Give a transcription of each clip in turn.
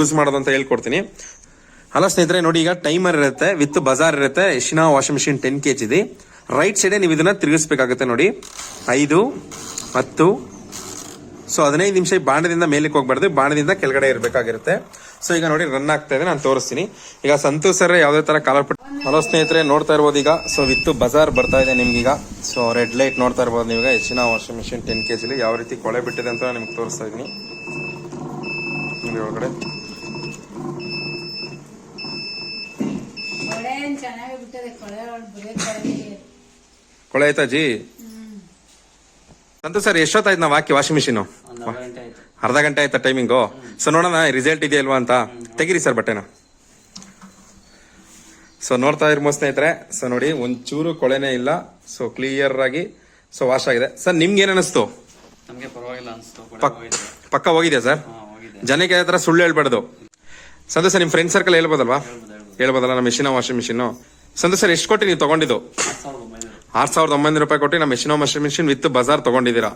Use ಮಾಡೋದು ಅಂತ ಹೇಳ್ಕೊಡ್ತೀನಿ. ಹಲೋ ಸ್ನೇಹಿತರೆ, ನೋಡಿ ಈಗ ಟೈಮರ್ ಇರುತ್ತೆ ವಿತ್ ಬಜಾರ್ ಇರುತ್ತೆ, ಶಿನಾ washing machine ten K G ಇದೆ ರೈಟ್ ಸೈಡೇ ನೀವು ಇದನ್ನ ತಿರುಗಿಸ್ಬೇಕಾಗುತ್ತೆ ನೋಡಿ. ಐದು, ಹತ್ತು. ಸೊ ಹದಿನೈದು ನಿಮಿಷ ಬಾಣದಿಂದ ಮೇಲಕ್ಕೆ ಹೋಗ್ಬಾರ್ದು ಬಾಣದಿಂದ ಕೆಳಗಡೆ ಇರಬೇಕಾಗಿರುತ್ತೆ. ಸೊ ಈಗ ನೋಡಿ ರನ್ ಆಗ್ತಾ ಇದೆ, ನಾನು ತೋರಿಸ್ತೀನಿ. ಈಗ ಸಂತೋಷ್ ಸರ್ ಯಾವುದೇ ತರ ಕಾಲರ್ ಪಟ್ಟ ಹಲೋ ಸ್ನೇಹಿತರೆ, ನೋಡ್ತಾ ಇರ್ಬೋದು ಈಗ. ಸೊ ವಿತ್ ಬಜಾರ್ ಬರ್ತಾ ಇದೆ ನಿಮ್ಗೀಗ ಸೊ ರೆಡ್ ಲೈಟ್ ನೋಡ್ತಾ ಇರ್ಬೋದು ನೀವು ಹೆಚ್ಚಿನ ವಾಷಿಂಗ್ ಮಿಷಿನ್ ಟೆನ್ ಕೆ ಜಿಲಿ ಯಾವ ರೀತಿ ಕೊಳೆ ಬಿಟ್ಟಿದೆ ಅಂತ ನಿಮ್ಗೆ ತೋರಿಸ್ತಾ ಇದೀನಿ ನೋಡಿ ಒಳಗಡೆ ಕೊಳೆ ಏನ್ ಚೆನ್ನಾಗಿ ಬಿಟ್ಟದೆ ಕೊಳೆ ಬ್ರೇಕ್ ಕೊಳೆ ಆಯ್ತಾ ಜಿ ಸಂತೋಷ್ ಸರ್ ಎಷ್ಟೊತ್ತಾಯ್ತು ನಾವು ಹಾಕಿ ವಾಷಿಂಗ್ ಮಿಷಿನ್ ಅರ್ಧ ಗಂಟೆ ಆಯ್ತು. ಟೈಮಿಂಗು ಸೊ ನೋಡೋಣ ರಿಸಲ್ಟ್ ಇದೆಯಲ್ವಾ ಅಂತ. ತೆಗಿರಿ ಸರ್ ಬಟ್ಟೆನ. ಸೊ ನೋಡ್ತಾ ಇರ್ಬೋದು ಸ್ನೇಹಿತರೆ. ಸೊ ನೋಡಿ ಒಂಚೂರು ಕೊಳೆನೇ ಇಲ್ಲ. ಸೊ ಕ್ಲಿಯರ್ ಆಗಿ ಸೊ ವಾಶ್ ಆಗಿದೆ. ಸರ್ ನಿಮ್ಗೆ ಏನ್ ಅನಿಸ್ತು? ಪಕ್ಕ ಹೋಗಿದೆ ಸರ್? ಹೋಗಿದೆ. ಜನಕ್ಕೆ ಸುಳ್ಳು ಹೇಳ್ಬಾರ್ದು. ಸಂತೋಷ ಸರ್ ನಿಮ್ ಫ್ರೆಂಡ್ ಸರ್ಕಲ್ ಹೇಳ್ಬೋದಲ್ವಾ? ಹೇಳ್ಬೋದು ಹೇಳ್ಬೋದು? ಹೇಳ್ಬೋದಲ್ಲ ನಮ್ಮ ಮೆಷಿನ ವಾಷಿಂಗ್ ಮಿಷಿನ್ ಸಂತೋಷ್ ಸರ್, ಎಷ್ಟು ಕೊಟ್ಟು ನೀವು ತಗೊಂಡಿದ್ದು? ಆರ್ ಸಾವಿರದ ಒಂಬೈನೂರು ರೂಪಾಯಿ ಕೊಟ್ಟು ನಮ್ಮ ಮೆಷಿನೋ ವಾಷಿಂಗ್ ಮಿಷಿನ್ ವಿತ್ ಬಜಾರ್ ತಗೊಂಡಿದ್ದೀರಾ.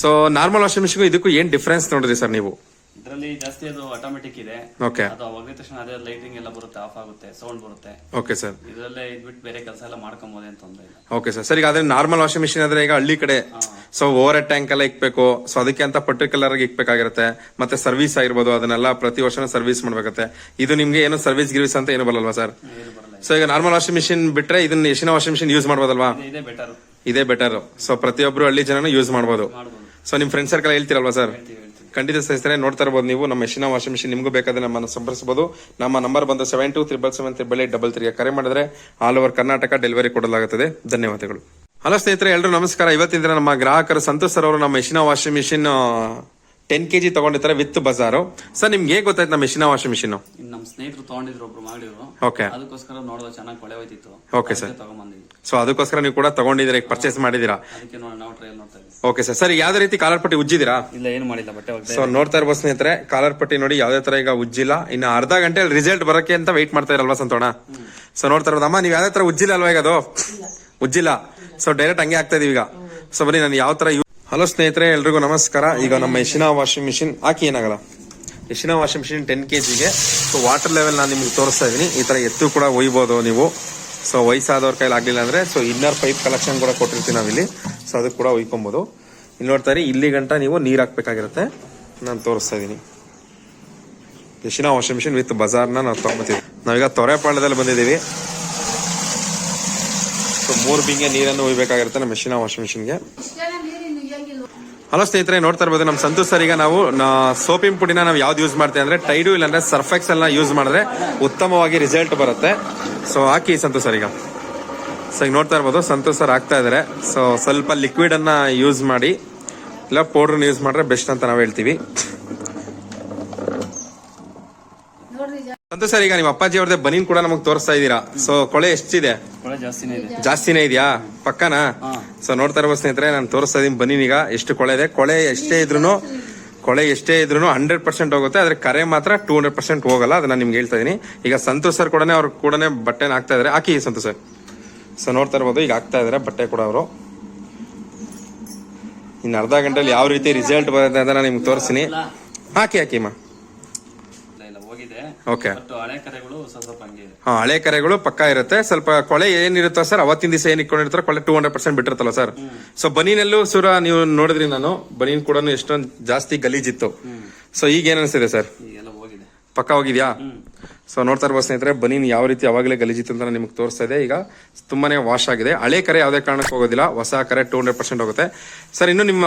ಸೊ ನಾರ್ಮಲ್ ವಾಷಿಂಗ್ ಮಿಷಿನ್ ಇದಕ್ಕೂ ಏನ್ ಡಿಫ್ರೆನ್ಸ್ ನೋಡಿದ್ರಿ ಸರ್ ನೀವು? ಇದರಲ್ಲಿ ಜಾಸ್ತಿ ಅದು ಆಟೋಮೆಟಿಕ್ ಇದೆ. ಓಕೆ ಅದು ಒಗೆದ ತಕ್ಷಣ ಅದೇ ಲೈಟಿಂಗ್ ಎಲ್ಲ ಬರುತ್ತೆ ಆಫ್ ಆಗುತ್ತೆ ಸೌಂಡ್ ಬರುತ್ತೆ. ಓಕೆ ಸರ್ ಇದರಲ್ಲೇ ಇದ್ಬಿಟ್ಟು ಬೇರೆ ಕೆಲಸ ಎಲ್ಲ ಮಾಡ್ಕೊಬೋದು ಅಂತ ತೊಂದರೆ ಇಲ್ಲ. ಓಕೆ ಸರ್ ಸರ್ ಈಗ ಅದೇ ನಾರ್ಮಲ್ ವಾಷಿಂಗ್ ಮಿಷಿನ್ ಆದ್ರೆ ಈಗ ಹಳ್ಳಿ ಕಡೆ ಸೊ ಓವರ್ ಟ್ಯಾಂಕ್ ಎಲ್ಲ ಇಕ್ಬೇಕು. ಸೊ ಅದಕ್ಕೆ ಅಂತ ಪರ್ಟಿಕ್ಯುಲರ್ ಆಗಿ ಇಕ್ಬೇಕಾಗಿರುತ್ತೆ. ಮತ್ತೆ ಸರ್ವಿಸ್ ಆಗಿರ್ಬೋದು ಅದನ್ನೆಲ್ಲ ಪ್ರತಿ ವರ್ಷನೂ ಸರ್ವಿಸ್ ಮಾಡ್ಬೇಕಾಗುತ್ತೆ. ಇದು ನಿಮ್ಗೆ ಏನು ಸರ್ವಿಸ್ ಗಿರ್ವಿಸ್ ಅಂತ ಏನು ಬರಲ್ವಾ ಸರ್ ಸೊ ಈಗ. ನಾರ್ಮಲ್ ವಾಷಿಂಗ್ ಮಿಷಿನ್ ಬಿಟ್ರೆ ಇದನ್ನ ಎಷ್ಟಿನ ವಾಷಿಂಗ್ ಮಿಷಿನ್ ಯೂಸ್ ಮಾಡ್ಬೋದಲ್ವಾ? ಇದು- ಬೆಟರ್ ಇದೇ ಬೆಟರ್ ಸೊ ಪ್ರತಿಯೊಬ್ರು ಹಳ್ಳಿ ಜನನು ಯೂಸ್ ಮಾಡ್ಬೋದು. ಸೊ ನಿಮ್ ಫ್ರೆಂಡ್ ಸರ್ಕಲ್ ಹೇಳ್ತಿರಲ್ವಾ ಸರ್ ಖಂಡಿತ ಸ್ನೇಹಿತರೆ, ನೋಡ್ತಾ ಇರ್ಬೋದು ನೀವು. ನಮ್ಮ ಮೆಷಿನ ವಾಷಿಂಗ್ ಮಿಷಿನ್ ನಿಮಗೂ ಬೇಕಾದ್ರೆ ನಮ್ಮನ್ನು ಸಂಪರ್ಸಬಹುದು ನಮ್ಮ ನಂಬರ್ ಬಂದು seven two triple seven triple eight double ತ್ರೀಗೆ ಕರೆ ಮಾಡಿದ್ರೆ ಆಲ್ ಓವರ್ ಕರ್ನಾಟಕ ಡೆಲಿವರಿ ಕೊಡಲಾಗುತ್ತದೆ. ಧನ್ಯವಾದಗಳು. ಹಲೋ ಸ್ನೇಹಿತರೆ ಎಲ್ಲರೂ ನಮಸ್ಕಾರ. ಇವತ್ತಿನ ನಮ್ಮ ಗ್ರಾಹಕರು ಸಂತೋಷ್ ಸರ್ ಅವರು ನಮ್ಮ machine washing machine ten K G ತಗೊಂಡಿರ್ತಾರೆ with ಬಜಾರು ಸರ್ ನಿಮ್ಗೆ ಹೇಗೆ ಗೊತ್ತಾಯ್ತು ನಮ್ಮ ಎಶಿನ ವಾಷಿಂಗ್ ಮಿಷಿನ್ ಇನ್ನು ನಮ್ಮ ಸ್ನೇಹಿತರು ತಗೊಂಡಿದ್ರು ಒಬ್ರು ಮಾಡಿದ್ರು. ಓಕೆ ಅದಕ್ಕೋಸ್ಕರ ನೋಡಿದ್ರೆ ಚೆನ್ನಾಗಿ ಕೊಳೆ ಹೋಯ್ತಿತ್ತು. ಓಕೆ ಸರ್ ತಗೊಂಬಂದಿದ್ವಿ. ಸೊ ಅದಕ್ಕೋಸ್ಕರ ನೀವು ಕೂಡ ತಗೊಂಡಿದ್ದೀರಾ ಈಗ ಪರ್ಚೇಸ್ ಮಾಡಿದೀರಾ ಅದಕ್ಕೆ ನೋಡಿ ನಾವು ಟ್ರಯಲ್ ನೋಡ್ತಾ ಇದ್ವಿ ಓಕೆ ಸರ್ ಸರ್ ಯಾವ್ದೇ ರೀತಿ ಕಾಲರ್ ಪಟ್ಟಿ ಉಜ್ಜಿದಿರಾ ಇಲ್ಲ ಏನು ಮಾಡಿಲ್ಲ ಬಟ್ಟೆ ಒಗ್ದೆ ಸೊ ನೋಡ್ತಾ ಇರ್ಬೋದು ಸ್ನೇಹಿತರೆ ಕಾಲರ್ ಪಟ್ಟಿ ನೋಡಿ ಯಾವ್ದೇ ತರ ಈಗ ಉಜ್ಜಿಲ್ಲ. ಇನ್ನು ಅರ್ಧ ಗಂಟೆ ರಿಸಲ್ಟ್ ಬರಕ್ಕೆ ಅಂತ ವೆಯ್ಟ್ ಮಾಡ್ತಾ ಇರಲ್ವಾ ಸಂತೋಣ? ಸೊ ನೋಡ್ತಾ ಇರೋದು ಅಮ್ಮ ನೀವು ಯಾವ್ದೇ ತರ ಉಜ್ಜಿಲ್ಲ ಅಲ್ವಾ ಈಗ ಅದು? ಉಜ್ಜಿಲ್ಲ. ಸೊ ಡೈರೆಕ್ಟ್ ಹಂಗೆ ಆಗ್ತಾ ಇದೀವಿ ಈಗ. ಸೊ ಬನ್ನಿ ನಾನು ಯಾವ ತರ ಹಲೋ ಸ್ನೇಹಿತರೆ, ಎಲ್ರಿಗೂ ನಮಸ್ಕಾರ. ಈಗ ನಮ್ಮ ಯಶಿನಾ ವಾಷಿಂಗ್ ಮಿಷಿನ್ ಹಾಕಿ ಏನಾಗಲ್ಲ? ಯಶಿನಾ ವಾಷಿಂಗ್ ಮಿಷಿನ್ ಟೆನ್ ಕೆ ಜಿಗೆ ಸೊ ವಾಟರ್ ಲೆವೆಲ್ ನಾನು ನಿಮ್ಗೆ ತೋರಿಸ್ತಾ ಇದ್ದೀನಿ ಈ ತರ ಎತ್ತು ಕೂಡ ಒಯ್ಬೋದು ನೀವು. ಸೊ ವಯಸ್ಸಾದವ್ರ ಕೈಲಿ ಆಗಲಿಲ್ಲ ಅಂದ್ರೆ ಸೊ ಇನ್ನರ್ ಪೈಪ್ ಕಲೆಕ್ಷನ್ ಕೂಡ ಕೊಟ್ಟಿರ್ತೀವಿ ನಾವಿಲ್ಲಿ. ಸೊ ಅದಕ್ಕೆ ಕೂಡ ಒಯ್ಕೊಬೋದು. ಇಲ್ಲಿ ನೋಡ್ತಾ ಇರಿ ಇಲ್ಲಿ ಗಂಟ ನೀವು ನೀರು ಹಾಕ್ಬೇಕಾಗಿರುತ್ತೆ. ನಾನು ತೋರಿಸ್ತಾ ಇದ್ದೀನಿ ಯಶಿನಾ ವಾಷಿಂಗ್ ಮಿಷಿನ್ ವಿತ್ ಬಜಾರ್ನ ನಾವು ತಗೊಂಬತ್ತೀವಿ ನಾವೀಗ ತೊರೆಪಾಳ್ಯದಲ್ಲಿ ಬಂದಿದ್ದೀವಿ. ಸೊ ಮೂರು ಬಿಂಗೆ ನೀರನ್ನು ಒಯ್ಬೇಕಾಗಿರುತ್ತೆ ನಮ್ಮ ಯಶಿನ ವಾಷಿಂಗ್ ಮಿಷಿನ್ಗೆ. ಹಲೋ ಸ್ನೇಹಿತರೆ, ನೋಡ್ತಾ ಇರ್ಬೋದು ನಮ್ಮ ಸಂತೋಷ್ ಸರ್ ಈಗ ನಾವು ಸೋಪಿನ ಪುಡಿನ ನಾವು ಯಾವ್ದು ಯೂಸ್ ಮಾಡ್ತೀವಿ ಅಂದ್ರೆ ಟೈಡು ಇಲ್ಲಾಂದ್ರೆ ಸರ್ಫೆಕ್ಸ್ ಎಲ್ಲ ಯೂಸ್ ಮಾಡಿದ್ರೆ ಉತ್ತಮವಾಗಿ ರಿಸಲ್ಟ್ ಬರುತ್ತೆ. ಸೊ ಹಾಕಿ ಸಂತೋಷ್ ಸರ್ ಈಗ. ಸೊ ಈಗ ನೋಡ್ತಾ ಇರ್ಬೋದು, ಸಂತೋಷ್ ಸರ್ ಆಗ್ತಾ ಇದಾರೆ. ಸೊ ಸ್ವಲ್ಪ ಲಿಕ್ವಿಡ್ ಅನ್ನ ಯೂಸ್ ಮಾಡಿ, ಇಲ್ಲ ಪೌಡರ್ ಯೂಸ್ ಮಾಡಿದ್ರೆ ಬೆಸ್ಟ್ ಅಂತ ನಾವು ಹೇಳ್ತೀವಿ. ಸಂತೋಷ್ ಸರ್ ಈಗ ನಿಮ್ಮ ಅಪ್ಪಾಜಿ ಅವ್ರದ್ದೇ ಬನೀನ್ ಕೂಡ ನಮಗೆ ತೋರಿಸ್ತಾ ಇದ್ದೀರಾ. ಸೊ ಕೊಳೆ ಎಷ್ಟಿದೆ? ಕೊಳೆ ಜಾಸ್ತಿನೇ ಇದೆ. ಜಾಸ್ತಿನೇ ಇದೆಯಾ? ಪಕ್ಕನಾ. ಸೊ ನೋಡ್ತಾ ಇರ್ಬೋದು ಸ್ನೇಹಿತರೆ ನಾನು ತೋರಿಸ್ತಾ ಇದೀನಿ ಬನೀನ್ ಈಗ ಎಷ್ಟು ಕೊಳೆ ಇದೆ. ಕೊಳೆ ಎಷ್ಟೇ ಇದ್ರು ಕೊಳೆ ಎಷ್ಟೇ ಇದ್ರು ಹಂಡ್ರೆಡ್ ಪರ್ಸೆಂಟ್ ಹೋಗುತ್ತೆ. ಆದ್ರೆ ಕರೆ ಮಾತ್ರ ಟೂ ಹಂಡ್ರೆಡ್ ಪರ್ಸೆಂಟ್ ಹೋಗಲ್ಲ ಅದನ್ನ ನಿಮ್ಗೆ ಹೇಳ್ತಾ ಇದೀನಿ ಈಗ ಸಂತೋಷ್ ಸರ್ ಕೂಡ ಅವ್ರ ಕೂಡ ಬಟ್ಟೆನ ಹಾಕ್ತಾ ಇದಾರೆ. ಹಾಕಿ ಸಂತೋಷ್ ಸರ್. ಸೊ ನೋಡ್ತಾ ಇರ್ಬೋದು ಈಗ ಹಾಕ್ತಾ ಇದಾರೆ ಬಟ್ಟೆ ಕೂಡ ಅವರು. ಇನ್ನು ಅರ್ಧ ಗಂಟೆಯಲ್ಲಿ ಯಾವ ರೀತಿ ರಿಸಲ್ಟ್ ಬರುತ್ತೆ ಅಂತ ನಾನು ನಿಮ್ಗೆ ತೋರಿಸ್ತೀನಿ. ಹಾಕಿ ಹಾಕಿ ಓಕೆ ಹಳೆ ಕರೆಗಳು ಸ್ವಲ್ಪ ಸ್ವಲ್ಪ ಹಂಗೆ ಇದೆ. ಹಾ ಹಳೆ ಕರೆಗಳು ಪಕ್ಕ ಇರುತ್ತೆ. ಸ್ವಲ್ಪ ಕೊಳೆ ಏನಿರುತ್ತೋ ಸರ್ ಅವತ್ತಿನ ದಿವಸ ಏನ್ ಇಟ್ಕೊಂಡಿರ್ತಾರೋ ಕೊಳೆ ಟೂ ಹಂಡ್ರೆಡ್ ಪರ್ಸೆಂಟ್ ಬಿಟ್ಟಿರ್ತಲ್ಲ ಸರ್. ಸೊ ಬನೀನಲ್ಲೂ ಸುರ ನೀವು ನೋಡಿದ್ರಿ ನಾನು ಬನೀನ್ ಕೂಡ ಎಷ್ಟೊಂದು ಜಾಸ್ತಿ ಗಲೀಜಿತ್ತು. ಸೊ ಈಗ ಏನ್ ಅನಿಸ್ತಿದೆ ಸರ್? ಈಗೆಲ್ಲ ಹೋಗಿದೆ. ಪಕ್ಕ ಹೋಗಿದ್ಯಾ? ಸೊ ನೋಡ್ತಾ ಇರ್ಬೋದು ಸ್ನೇಹಿತರೆ ಬನೀನ್ ಯಾವ ರೀತಿ ಅವಾಗಲೇ ಗಲೀಜಿತ್ತು ಅಂತ ನಿಮ್ಗೆ ತೋರಿಸ್ತಾ ಇದೆ. ಈಗ ತುಂಬಾನೇ ವಾಶ್ ಆಗಿದೆ. ಹಳೆ ಕರೆ ಯಾವುದೇ ಕಾರಣಕ್ಕೆ ಹೋಗೋದಿಲ್ಲ. ಹೊಸ ಕರೆ ಟೂ ಹಂಡ್ರೆಡ್ ಪರ್ಸೆಂಟ್ ಹೋಗುತ್ತೆ. ಸರ್ ಇನ್ನು ನಿಮ್ಮ